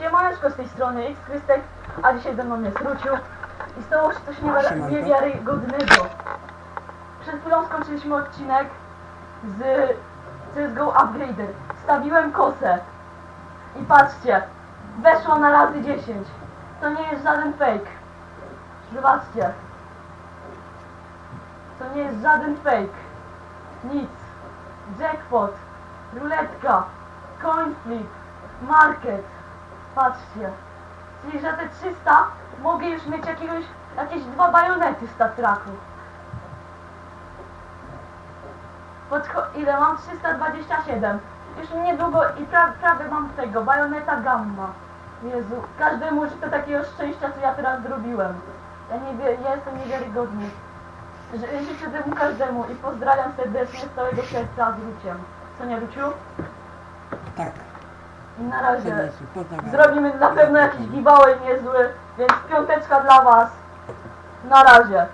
Siemaneczko z tej strony X Krystek, a dzisiaj ze mną jest Ruciu i stało się coś niewiar- niewiarygodnego. Przed chwilą skończyliśmy odcinek z CSGO Upgrader. Stawiłem kosę i patrzcie, weszło na razy 10. To nie jest żaden fake. Zobaczcie. To nie jest żaden fake. Nic. Jackpot. Ruletka. Coin flip. Market. Patrzcie. Czyli za te 300 mogę już mieć jakiegoś, jakieś dwa bajonety z tatraku. Podcho ile mam? 327. Już niedługo i pra prawie mam tego, bajoneta gamma. Jezu, każdemu życzę takiego szczęścia, co ja teraz zrobiłem. Ja nie ja jestem niewiarygodny. Ży- Życzę temu każdemu i pozdrawiam serdecznie z całego serca z Ruciem. Co nie, Ruciu? Tak, na razie. Zrobimy na pewno jakiś giveaway niezły, więc piąteczka dla was. Na razie.